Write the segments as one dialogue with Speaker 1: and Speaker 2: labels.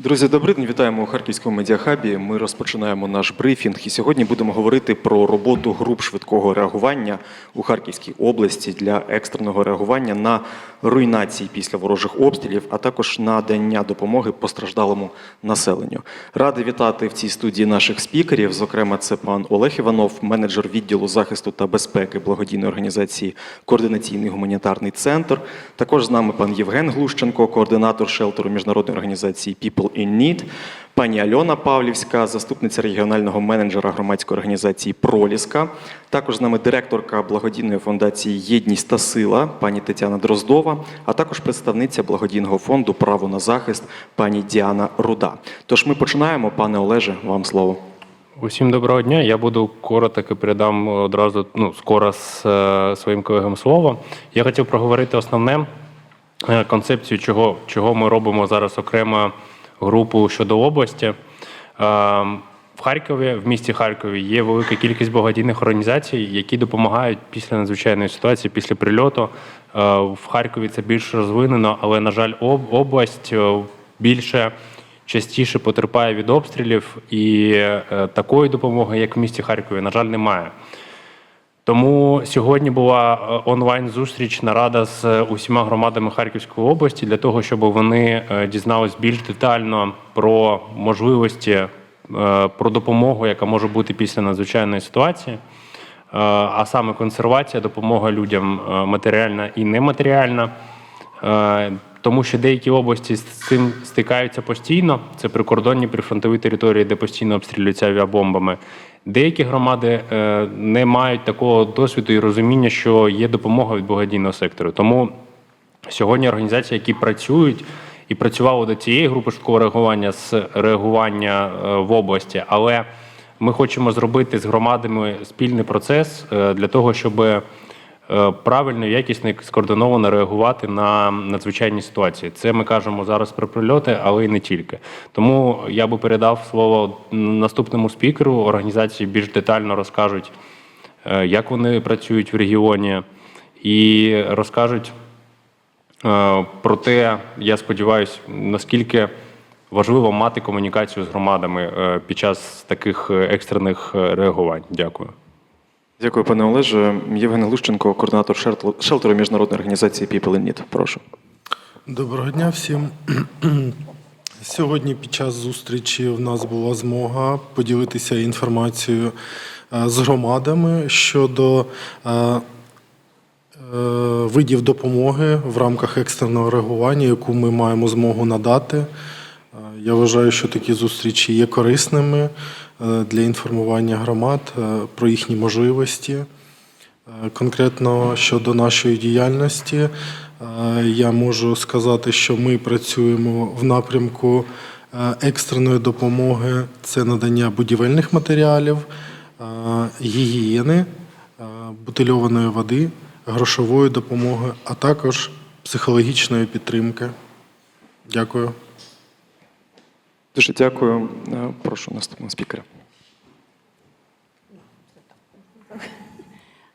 Speaker 1: Друзі, добрий день. Вітаємо у Харківському медіахабі. Ми розпочинаємо наш брифінг. І сьогодні будемо говорити про роботу груп швидкого реагування у Харківській області для екстреного реагування на руйнації після ворожих обстрілів, а також надання допомоги постраждалому населенню. Радий вітати в цій студії наших спікерів. Зокрема, це пан Олег Іванов, менеджер відділу захисту та безпеки благодійної організації Координаційний гуманітарний центр. Також з нами пан Євген Глущенко, координатор шелтеру міжнародної організації People in Need, пані Альона Павлівська, заступниця регіонального менеджера громадської організації Проліска. Також з нами директорка благодійної фундації Єдність та сила, пані Тетяна Дроздова, а також представниця благодійного фонду Право на захист, пані Діана Руда. Тож ми починаємо, пане Олеже, вам слово.
Speaker 2: Усім доброго дня. Я буду коротко передам одразу ну, скоро з е, своїм колегам слово. Я хотів проговорити основне е, концепцію, чого, чого ми робимо зараз окремо групу щодо області. Е, в Харкові, в місті Харкові, є велика кількість благодійних організацій, які допомагають після надзвичайної ситуації, після прильоту. Е, В Харкові це більш розвинено, але, на жаль, область е, більше частіше потерпає від обстрілів, і такої допомоги, як в місті Харкові, на жаль, немає. Тому сьогодні була е, онлайн-зустріч нарада з е, усіма громадами Харківської області для того, щоб вони е, дізнались більш детально про можливості, про допомогу, яка може бути після надзвичайної ситуації, а саме консервація, допомога людям матеріальна і нематеріальна. Тому що деякі області з цим стикаються постійно. Це прикордонні прифронтові території, де постійно обстрілюються авіабомбами. Деякі громади е, не мають такого досвіду і розуміння, що є допомога від благодійного сектору. Тому сьогодні організації, які працюють і працювали до цієї групи швидкого реагування з реагування е, в області, але ми хочемо зробити з громадами спільний процес е, для того, щоб правильно, якісно і скоординовано реагувати на надзвичайні ситуації. Це ми кажемо зараз про прильоти, але й не тільки. Тому я би передав слово наступному спікеру. Організації більш детально розкажуть, е, як вони працюють в регіоні, і розкажуть е, про те, я сподіваюся, наскільки важливо мати комунікацію з громадами е, під час таких е, екстрених е, реагувань. Дякую.
Speaker 1: Дякую, пане Олеже. Євген Глущенко, координатор шелтеру- міжнародної організації People in Need. Прошу.
Speaker 3: Доброго дня всім. Сьогодні під час зустрічі в нас була змога поділитися інформацією е, з громадами щодо е, е, видів допомоги в рамках екстреного реагування, яку ми маємо змогу надати. Я вважаю, що такі зустрічі є корисними для інформування громад е, про їхні можливості. Е, Конкретно щодо нашої діяльності, е, я можу сказати, що ми працюємо в напрямку е, екстреної допомоги, це надання будівельних матеріалів, е, гігієни, е, бутильованої води, грошової допомоги, а також психологічної підтримки. Дякую.
Speaker 1: Дуже дякую. Е, Прошу наступного спікера.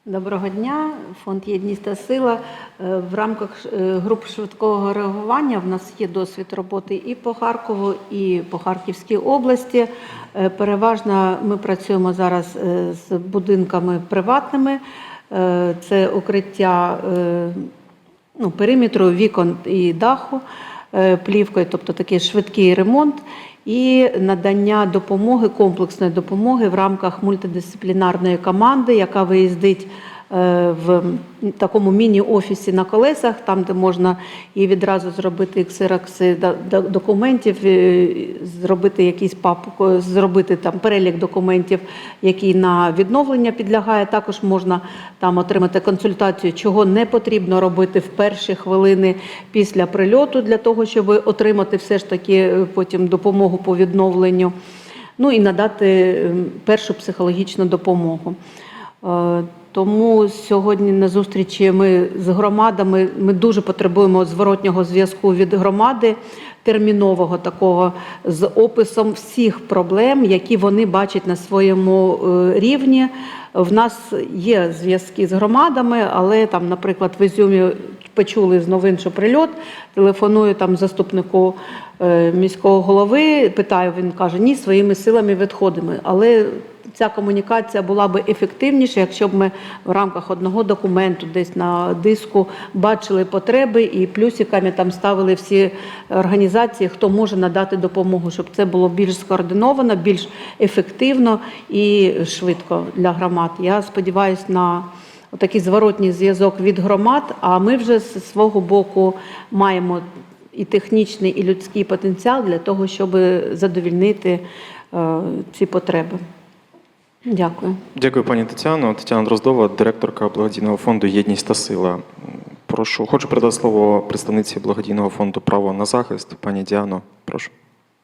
Speaker 4: Доброго дня, фонд Єдність та сила. Е, В рамках е, груп швидкого реагування в нас є досвід роботи і по Харкову, і по Харківській області. Переважно ми працюємо зараз з будинками приватними. Це укриття ну, периметру, вікон і даху плівкою, тобто такий швидкий ремонт, і надання допомоги, комплексної допомоги в рамках мультидисциплінарної команди, яка виїздить в такому міні-офісі на колесах, там, де можна і відразу зробити ксерокси до- документів, е, зробити якийсь папку, зробити там перелік документів, який на відновлення підлягає. Також можна там отримати консультацію, чого не потрібно робити в перші хвилини після прильоту, для того, щоб отримати все ж таки е, потім допомогу по відновленню. Ну і надати е, першу психологічну допомогу. Е, Тому сьогодні на зустрічі ми з громадами ми дуже потребуємо зворотнього зв'язку від громади, термінового такого з описом всіх проблем, які вони бачать на своєму е, рівні. В нас є зв'язки з громадами, але там, наприклад, в Ізюмі почули з новин, що прильот, телефоную там заступнику е, міського голови, питаю, він каже, ні, своїми силами відходимо. Але ця комунікація була би ефективніша, якщо б ми в рамках одного документу десь на диску бачили потреби і плюсиками там ставили всі організації, хто може надати допомогу, щоб це було більш скоординовано, більш ефективно і швидко для громад. Я сподіваюся на такий зворотній зв'язок від громад, а ми вже з свого боку маємо і технічний, і людський потенціал для того, щоб задовільнити е, ці потреби. Дякую.
Speaker 1: Дякую, пані Тетяно. Тетяна Дроздова, директорка благодійного фонду Єдність та сила. Прошу, хочу передати слово представниці благодійного фонду Право на захист. Пані Діано, прошу.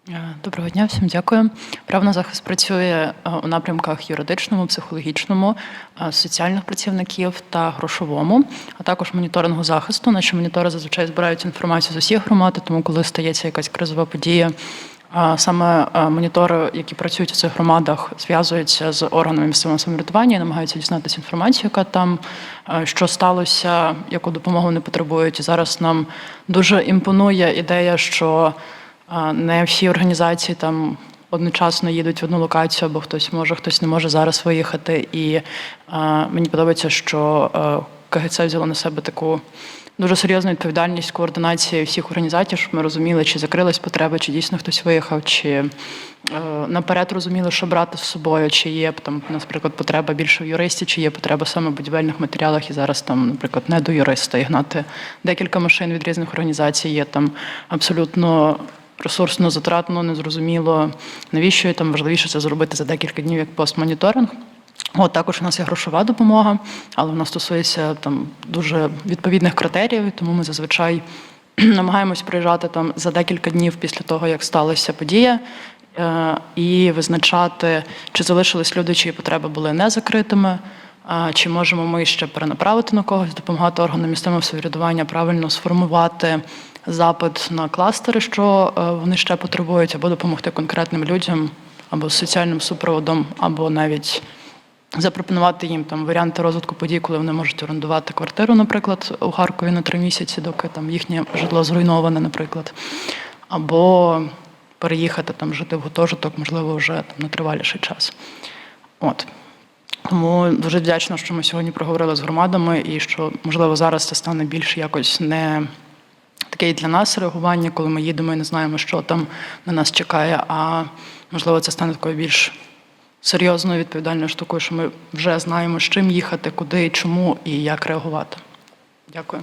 Speaker 5: Е, Доброго дня, всім дякую. Право на захист працює е, у напрямках юридичному, психологічному, е, соціальних працівників та грошовому, а також моніторингу захисту. Наші монітори зазвичай збирають інформацію з усіх громад, тому коли стається якась кризова подія. Саме е, монітори, які працюють у цих громадах, зв'язуються з органами місцевого самоврядування і намагаються дізнатися інформацію, яка там е, що сталося, яку допомогу вони потребують. І зараз нам дуже імпонує ідея, що Не всі організації там одночасно їдуть в одну локацію, або хтось може, хтось не може зараз виїхати. І мені подобається, що КГЦ взяло на себе таку дуже серйозну відповідальність координації всіх організацій, щоб ми розуміли, чи закрились потреби, чи дійсно хтось виїхав, чи е, наперед розуміли, що брати з собою, чи є там, наприклад, потреба більше в юристі, чи є потреба саме в будівельних матеріалах, і зараз там, наприклад, не до юриста і гнати декілька машин від різних організацій є там абсолютно ресурсно затратно, незрозуміло, навіщо і там важливіше це зробити за декілька днів як постмоніторинг. От також у нас є грошова допомога, але вона стосується там дуже відповідних критеріїв, тому ми зазвичай намагаємось приїжджати там за декілька днів після того, як сталася подія, е, і визначати, чи залишились люди, чиї потреби були не закритими. Чи можемо ми ще перенаправити на когось, допомагати органам місцевого самоврядування правильно сформувати запит на кластери, що е, вони ще потребують, або допомогти конкретним людям, або соціальним супроводом, або навіть запропонувати їм там варіанти розвитку подій, коли вони можуть орендувати квартиру, наприклад, у Харкові на три місяці, доки там їхнє житло зруйноване, наприклад, або переїхати там жити в гуртожиток, можливо, вже там на триваліший час. От. Тому дуже вдячна, що ми сьогодні проговорили з громадами, і що, можливо, зараз це стане більш якось не таке і для нас реагування, коли ми їдемо і не знаємо, що там на нас чекає. А можливо, це стане такою більш серйозною відповідальною штукою, що ми вже знаємо, з чим їхати, куди, чому і як реагувати. Дякую.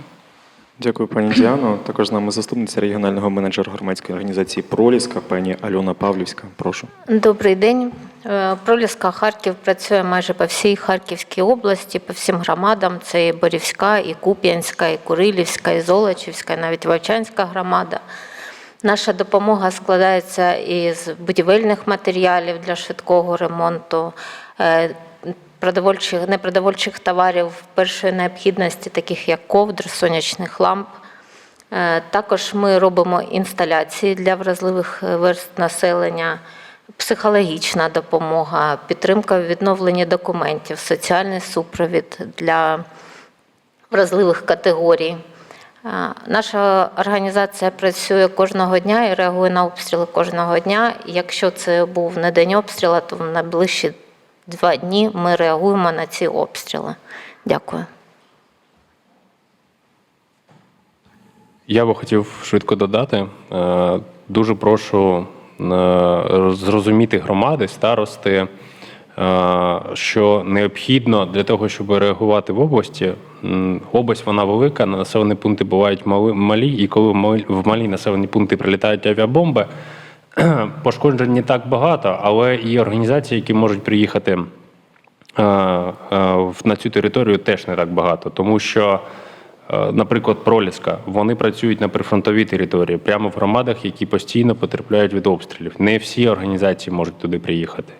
Speaker 1: Дякую, пані Діано. Також з нами заступниця регіонального менеджера громадської організації Проліска, пані Альона Павлівська. Прошу.
Speaker 6: Добрий день. Е, Проліска Харків працює майже по всій Харківській області, по всім громадам. Це і Борівська, і Куп'янська, і Курилівська, і Золочівська, і навіть Вовчанська громада. Наша допомога складається із будівельних матеріалів для швидкого ремонту, е, продовольчих, непродовольчих товарів першої необхідності, таких як ковдр, сонячних ламп. Е, Також ми робимо інсталяції для вразливих е, верст населення, психологічна допомога, підтримка в відновленні документів, соціальний супровід для вразливих категорій. Наша організація працює кожного дня і реагує на обстріли кожного дня. Якщо це був не день обстрілу, то в найближчі два дні ми реагуємо на ці обстріли. Дякую.
Speaker 2: Я би хотів швидко додати. Е, Дуже прошу е, зрозуміти громади, старости, е, що необхідно для того, щоб реагувати в області. Область вона велика, населені пункти бувають малі, і коли в малі- населені пункти прилітають авіабомби, пошкоджень не так багато, але і організації, які можуть приїхати е, е, на цю територію, теж не так багато, тому що. Е, Наприклад, Проліска, вони працюють на прифронтовій території, прямо в громадах, які постійно потерпляють від обстрілів. Не всі організації можуть туди приїхати.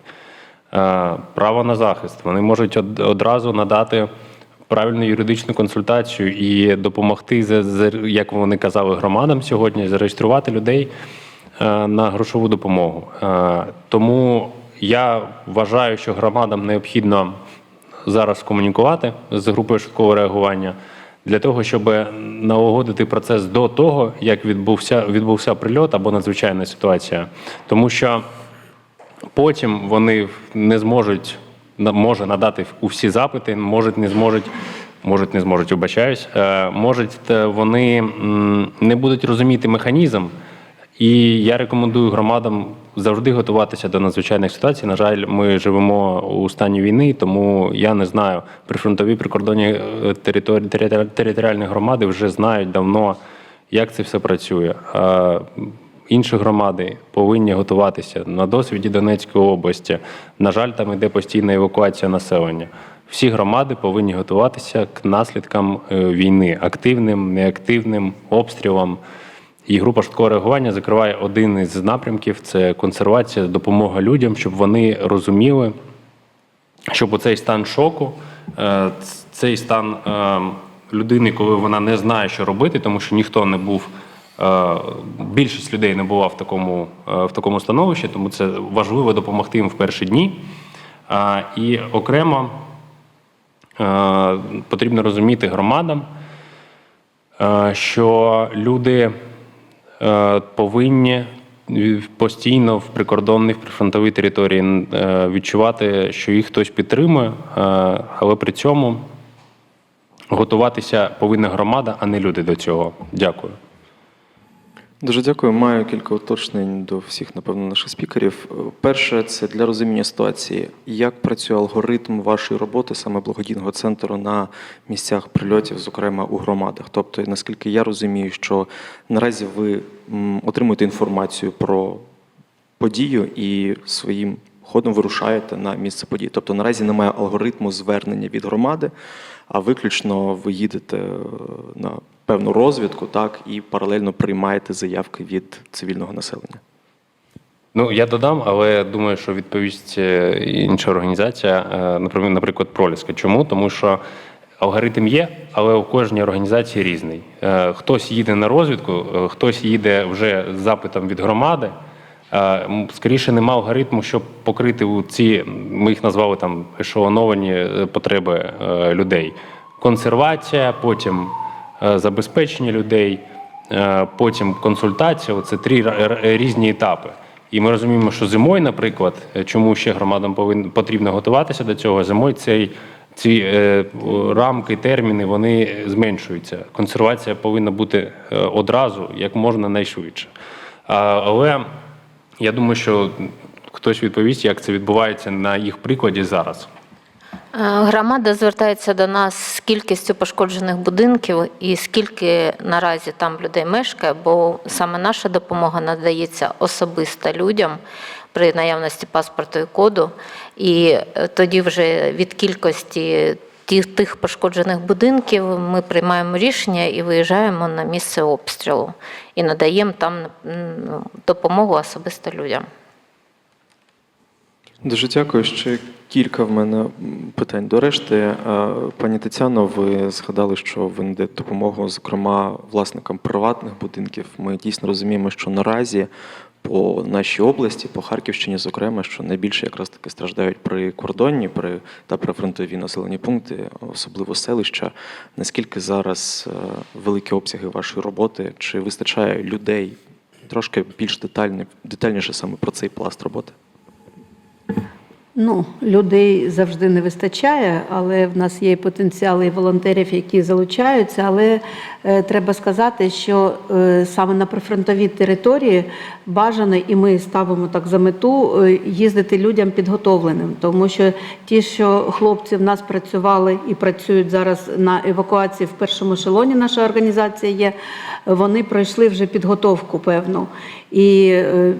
Speaker 2: Право на захист. Вони можуть одразу надати правильну юридичну консультацію і допомогти, як вони казали, громадам сьогодні зареєструвати людей е, на грошову допомогу. Е, Тому я вважаю, що громадам необхідно зараз комунікувати з групою швидкого реагування для того, щоб налагодити процес до того, як відбувся, відбувся прильот або надзвичайна ситуація. Тому що потім вони не зможуть може надати усі запити, можуть не зможуть. Можуть не зможуть, вибачаюсь, е, можуть е, вони не будуть розуміти механізм, і я рекомендую громадам завжди готуватися до надзвичайних ситуацій. На жаль, ми живемо у стані війни, тому я не знаю. Прифронтові прикордонні е, території територіальні громади вже знають давно, як це все працює. Інші громади повинні готуватися на досвіді Донецької області. На жаль, там іде постійна евакуація населення. Всі громади повинні готуватися к наслідкам е, війни, активним, неактивним обстрілам. І група швидкого реагування закриває один із напрямків це консервація, допомога людям, щоб вони розуміли, щоб оцей стан шоку, е, цей стан е, людини, коли вона не знає, що робити, тому що ніхто не був. Е, Більшість людей не була в такому, е, в такому становищі, тому це важливо допомогти їм в перші дні. І окремо е, потрібно розуміти громадам, е, що люди е, повинні постійно в прикордонних прифронтовій території е, відчувати, що їх хтось підтримує, е, але при цьому готуватися повинна громада, а не люди до цього. Дякую.
Speaker 1: Дуже дякую. Маю кілька уточнень до всіх, напевно, наших спікерів. Перше, це для розуміння ситуації. Як працює алгоритм вашої роботи саме благодійного центру на місцях прильотів, зокрема у громадах? Тобто, наскільки я розумію, що наразі ви отримуєте інформацію про подію і своїм ходом вирушаєте на місце події. Тобто наразі немає алгоритму звернення від громади, а виключно ви їдете е, на певну розвідку, так, і паралельно приймаєте заявки від цивільного населення.
Speaker 2: Ну, я додам, але думаю, що відповість е, інша організація, е, наприклад, Проліска. Чому? Тому що алгоритм є, але у кожній організації різний. Е, Хтось їде на розвідку, хтось їде вже з запитом від громади. Скоріше нема алгоритму, щоб покрити у ці, ми їх назвали там ешелоновані потреби людей. Консервація, потім забезпечення людей, е, потім консультація. Це три різні етапи. І ми розуміємо, що зимою, наприклад, е, чому ще громадам повин, потрібно готуватися до цього, зимою цей, ці е, рамки, терміни вони зменшуються. Консервація повинна бути е, одразу, як можна найшвидше. А, але я думаю, що хтось відповість, як це відбувається на їх прикладі зараз.
Speaker 6: Е, Громада звертається до нас з кількістю пошкоджених будинків і скільки наразі там людей мешкає, бо саме наша допомога надається особисто людям при наявності паспорту і коду. І е, тоді вже від кількості тих, тих пошкоджених будинків ми приймаємо рішення і виїжджаємо на місце обстрілу і надаємо там ну, допомогу особисто людям.
Speaker 1: Дуже дякую. Ще кілька в мене питань до решти. Е, Пані Тетяно, ви згадали, що ви надаєте допомогу, зокрема, власникам приватних будинків. Ми дійсно розуміємо, що наразі по нашій області, по Харківщині, зокрема, що найбільше якраз таки страждають при кордоні, при та прифронтові населені пункти, особливо селища. Наскільки зараз е, великі обсяги вашої роботи? Чи вистачає людей? Трошки більш детально, детальніше саме про цей пласт роботи.
Speaker 4: Ну, людей завжди не вистачає, але в нас є потенціали і волонтерів, які залучаються. Але е, треба сказати, що е, саме на прифронтовій території бажано, і ми ставимо так за мету е, їздити людям підготовленим, тому що ті, що хлопці в нас працювали і працюють зараз на евакуації в першому ешелоні, наша організація є, вони пройшли вже підготовку певну. І е,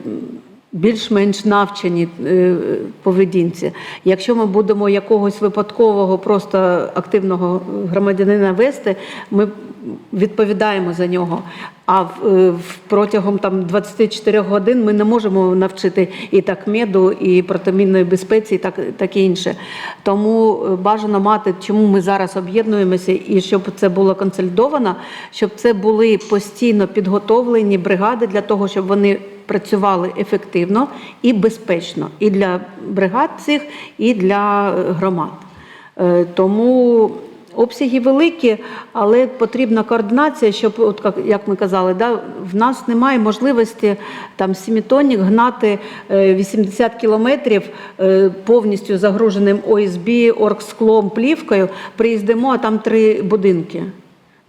Speaker 4: більш-менш навчені е, поведінці. Якщо ми будемо якогось випадкового, просто активного громадянина вести, ми відповідаємо за нього. А в, е, протягом там 24 годин ми не можемо навчити і так меду, і протимінної безпеці, і так, таке інше. Тому е, бажано мати, чому ми зараз об'єднуємося, і щоб це було консолідовано, щоб це були постійно підготовлені бригади для того, щоб вони працювали ефективно і безпечно і для бригад цих, і для е, громад. Е, Тому обсяги великі, але потрібна координація, щоб, от як- ми казали, да, в нас немає можливості там сімітонник гнати е, 80 кілометрів е, повністю загруженим ОСБ, оргсклом, плівкою. Приїздимо, а там три будинки.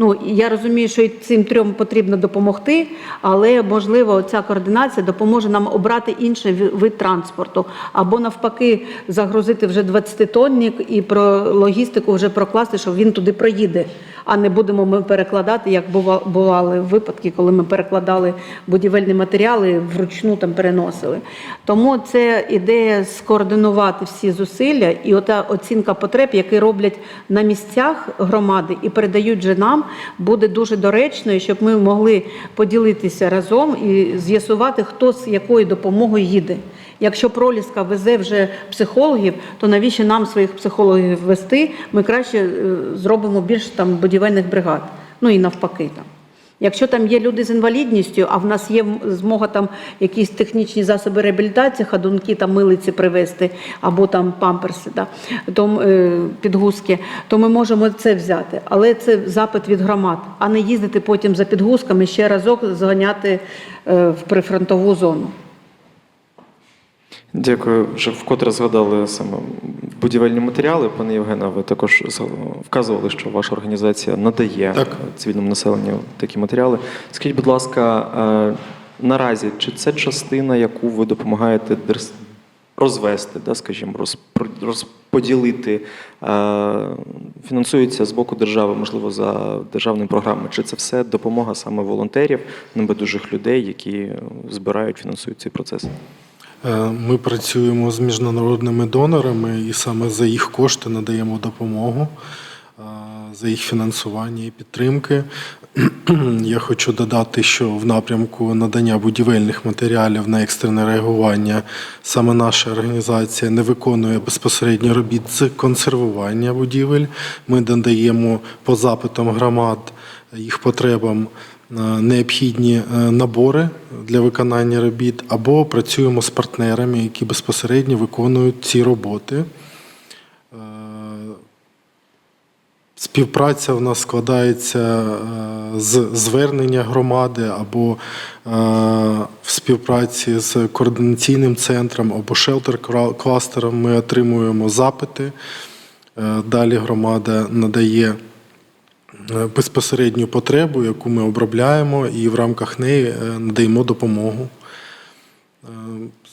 Speaker 4: Ну, я розумію, що і цим трьом потрібно допомогти, але можливо ця координація допоможе нам обрати інший вид транспорту, або навпаки загрузити вже 20-тонник і про логістику вже прокласти, що він туди проїде, а не будемо ми перекладати, як бували випадки, коли ми перекладали будівельні матеріали вручну там переносили. Тому це ідея скоординувати всі зусилля і ота оцінка потреб, які роблять на місцях громади і передають же нам, буде дуже доречною, щоб ми могли поділитися разом і з'ясувати, хто з якою допомогою їде. Якщо проліска везе вже психологів, то навіщо нам своїх психологів вести? Ми краще е, зробимо більше там будівельних бригад. Ну і навпаки там. Якщо там є люди з інвалідністю, а в нас є змога там якісь технічні засоби реабілітації, ходунки там милиці привезти, або там памперси, да, то, е, підгузки, то ми можемо це взяти. Але це запит від громад, а не їздити потім за підгузками ще разок зганяти е, в прифронтову зону.
Speaker 1: Дякую, що вкотре згадали саме будівельні матеріали. Пане Євгене, ви також вказували, що ваша організація надає
Speaker 3: Так.
Speaker 1: цивільному населенню такі матеріали. Скажіть, будь ласка, е, наразі чи це частина, яку ви допомагаєте розвести, да, скажімо, розподілити, е, фінансується з боку держави, можливо, за державною програмою? Чи це все допомога саме волонтерів, небайдужих людей, які збирають, фінансують цей процес?
Speaker 3: Е, Ми працюємо з міжнародними донорами і саме за їх кошти надаємо допомогу, е, за їх фінансування і підтримки. Я хочу додати, що в напрямку надання будівельних матеріалів на екстрене реагування саме наша організація не виконує безпосередньо робіт з консервування будівель. Ми надаємо по запитам громад їх потребам необхідні е, набори для виконання робіт, або працюємо з партнерами, які безпосередньо виконують ці роботи. Е, Співпраця в нас складається е, з звернення громади або е, в співпраці з координаційним центром або шелтер-кластером ми отримуємо запити. Е, Далі громада надає е, безпосередню потребу, яку ми обробляємо, і в рамках неї е, надаємо допомогу. Е,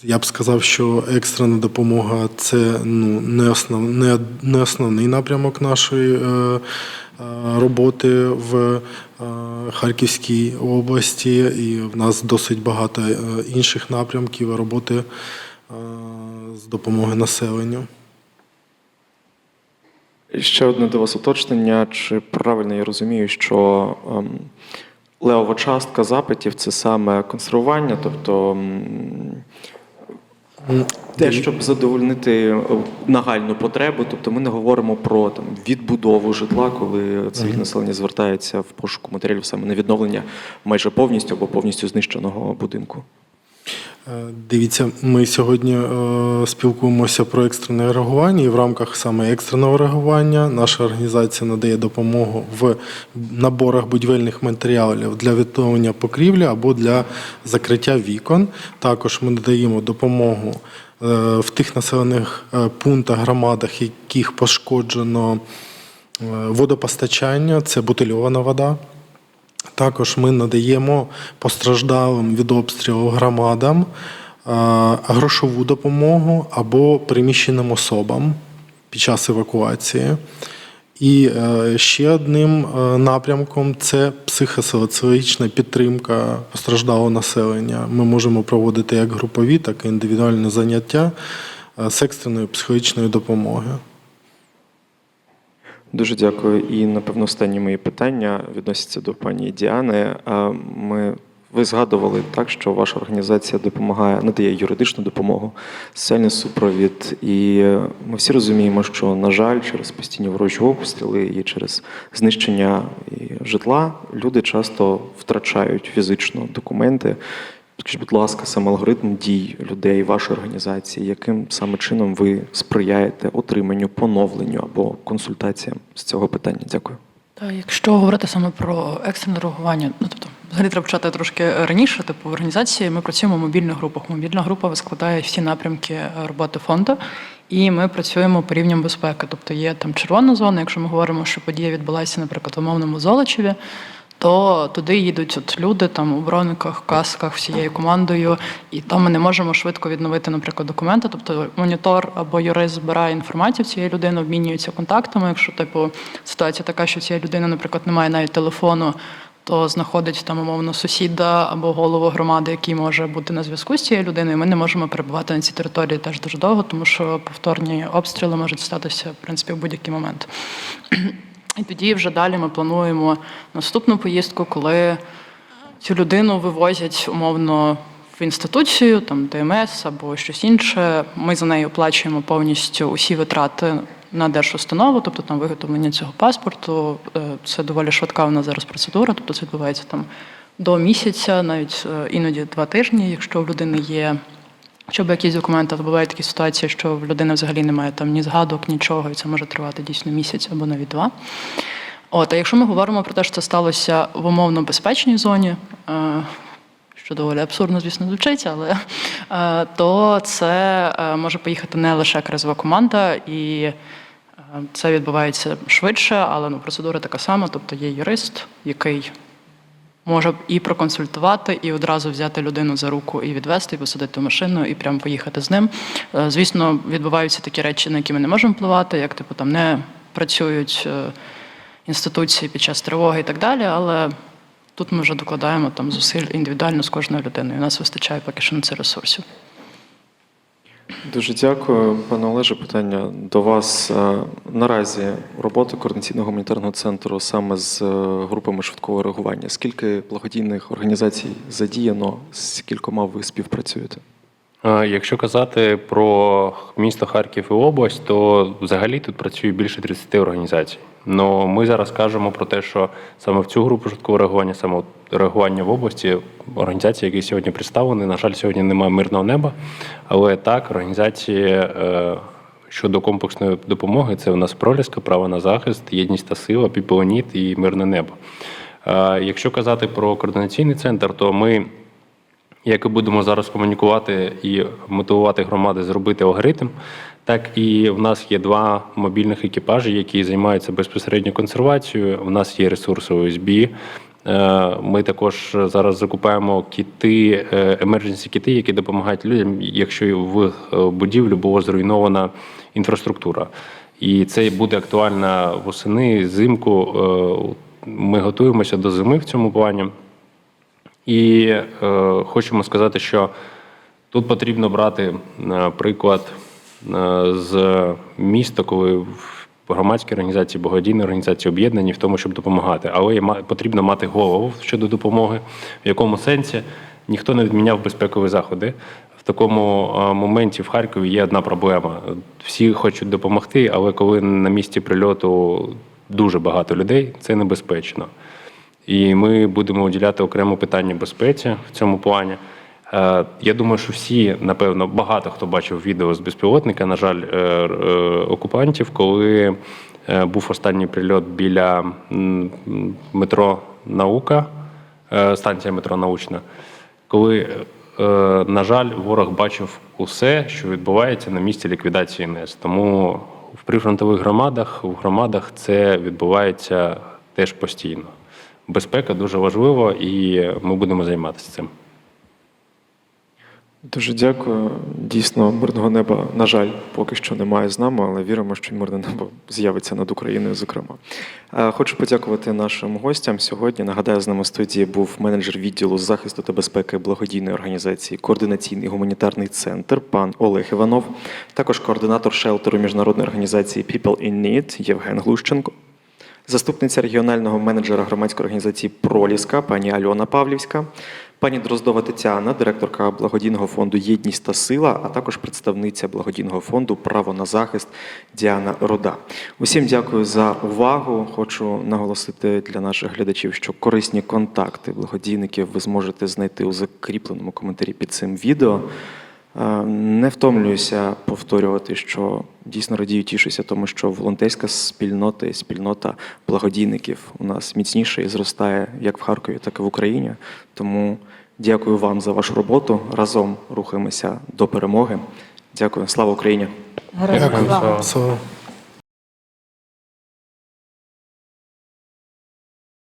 Speaker 3: Я б сказав, що екстрена допомога це ну, не, основ, не, не основний напрямок нашої е, е, роботи в е, Харківській області, і в нас досить багато е, інших напрямків роботи е, з допомоги населенню.
Speaker 1: Ще одне до вас уточнення. Чи правильно я розумію, що ем, левова частка запитів це саме консервування, тобто м, те, щоб задовольнити е, нагальну потребу, тобто ми не говоримо про там відбудову житла, коли цивільне населення звертається в пошуку матеріалів саме на відновлення майже повністю або повністю знищеного будинку.
Speaker 3: Е, Дивіться, ми сьогодні е, спілкуємося про екстрене реагування, і в рамках саме екстреного реагування наша організація надає допомогу в наборах будівельних матеріалів для відновлення покрівлі або для закриття вікон. Також ми надаємо допомогу е, в тих населених пунктах, громадах, яких пошкоджено водопостачання, це бутильована вода. Також ми надаємо постраждалим від обстрілу громадам е, грошову допомогу або приміщеним особам під час евакуації. І е, ще одним е, напрямком це психосоціологічна підтримка постраждалого населення. Ми можемо проводити як групові, так і індивідуальні заняття з екстреної психологічної допомоги.
Speaker 1: Дуже дякую. І напевно останні мої питання відносяться до пані Діани. Ми ви згадували так, що ваша організація допомагає, надає юридичну допомогу, соціальний супровід. І ми всі розуміємо, що на жаль, через постійні ворожі обстріли і через знищення житла люди часто втрачають фізично документи. Скажіть, будь ласка, сам алгоритм дій людей, вашої організації, яким саме чином ви сприяєте отриманню, поновленню або консультаціям з цього питання? Дякую.
Speaker 5: Та якщо говорити саме про екстрене реагування, ну тобто взагалі треба почати трошки раніше. Типу в організації ми працюємо в мобільних групах. Мобільна група складає всі напрямки е, роботи фонду, і ми працюємо по рівням безпеки. Тобто є там червона зона. Якщо ми говоримо, що подія відбулася, наприклад, в умовному Золочеві, то туди їдуть от люди там у брониках, касках, всією командою, і там ми не можемо швидко відновити, наприклад, документи. Тобто монітор або юрист збирає інформацію цієї людини, обмінюється контактами. Якщо типу ситуація така, що цієї людини, наприклад, немає навіть телефону. То знаходить там умовно сусіда або голову громади, який може бути на зв'язку з цією людиною. Ми не можемо перебувати на цій території теж дуже довго, тому що повторні обстріли можуть статися в принципі в будь-який момент. І тоді вже далі ми плануємо наступну поїздку, коли цю людину вивозять умовно в інституцію, там ДМС або щось інше. Ми за нею оплачуємо повністю усі витрати на держустанову, тобто там виготовлення цього паспорту. Е, Це доволі швидка у нас зараз процедура, тобто це відбувається там до місяця, навіть е, іноді два тижні, якщо в людини є. Щоб якісь документи, то бувають такі ситуації, що в людини взагалі немає там ні згадок, нічого, і це може тривати дійсно місяць або навіть два. От, а якщо ми говоримо про те, що це сталося в умовно безпечній зоні, е, що доволі абсурдно, звісно, звучить, але е, то це е, може поїхати не лише кризова команда, і це відбувається швидше, але ну, процедура така сама, тобто є юрист, який може і проконсультувати, і одразу взяти людину за руку і відвести, і посадити в машину, і прямо поїхати з ним. Е, Звісно, відбуваються такі речі, на які ми не можемо впливати, як типу там не працюють е, інституції під час тривоги і так далі. Але тут ми вже докладаємо там зусиль індивідуально з кожною людиною. У нас вистачає поки що на це ресурсів.
Speaker 1: Дуже дякую, пане Олеже. Питання до вас. Е, Наразі робота координаційного гуманітарного центру саме з е, групами швидкого реагування. Скільки благодійних організацій задіяно, з кількома ви співпрацюєте?
Speaker 2: Е, Якщо казати про місто Харків і область, то взагалі тут працює більше 30 організацій. Но ми зараз кажемо про те, що саме в цю групу швидкого реагування, саме реагування в області, організації, які сьогодні представлені, на жаль, сьогодні немає мирного неба. Але так, організації е, щодо комплексної допомоги це у нас проліска, право на захист, єдність та сила, піпелоніт і мирне небо. Е, Якщо казати про координаційний центр, то ми як і будемо зараз комунікувати і мотивувати громади зробити алгоритм, так і в нас є два мобільних екіпажі, які займаються безпосередньо консервацією. У нас є ресурси ОСБ. Е, Ми також зараз закупаємо кіти, емердженсі кіти, які допомагають людям, якщо в будівлю була зруйнована інфраструктура. І це буде актуально восени, взимку. Е, Ми готуємося до зими в цьому плані. І е, хочемо сказати, що тут потрібно брати е, приклад е, з міста, коли громадські організації, благодійні організації об'єднані в тому, щоб допомагати. Але потрібно мати голову щодо допомоги, в якому сенсі ніхто не відміняв безпекові заходи. В такому е, моменті в Харкові є одна проблема. Всі хочуть допомогти, але коли на місці прильоту дуже багато людей, це небезпечно. І ми будемо уділяти окремо питання безпеці в цьому плані. Е, Я думаю, що всі, напевно, багато хто бачив відео з безпілотника, на жаль, е, е, окупантів, коли був останній прильот біля метро Наука, станція метро Научна, коли, на жаль, ворог бачив усе, що відбувається на місці ліквідації НЕС. Тому в прифронтових громадах, в громадах це відбувається теж постійно. Безпека дуже важлива, і ми будемо займатися цим.
Speaker 1: Дуже дякую. Дійсно, мирного неба, на жаль, поки що немає з нами, але віримо, що мирне небо з'явиться над Україною, зокрема. Е, Хочу подякувати нашим гостям сьогодні. Нагадаю, з нами в студії був менеджер відділу захисту та безпеки благодійної організації Координаційний гуманітарний центр пан Олег Іванов, також координатор шелтеру міжнародної організації People in Need Євген Глущенко. Заступниця регіонального менеджера громадської організації Проліска пані Альона Павлівська, пані Дроздова Тетяна, директорка благодійного фонду Єдність та сила, а також представниця благодійного фонду Право на захист Діана Руда. Усім дякую за увагу. Хочу наголосити для наших глядачів, що корисні контакти благодійників ви зможете знайти у закріпленому коментарі під цим відео. Е, Не втомлююся повторювати, що дійсно радію, тішуся тому, що волонтерська спільнота і спільнота благодійників у нас міцніше і зростає як в Харкові, так і в Україні. Тому дякую вам за вашу роботу. Разом рухаємося до перемоги. Дякую. Слава Україні!
Speaker 4: Героям!
Speaker 3: Слава.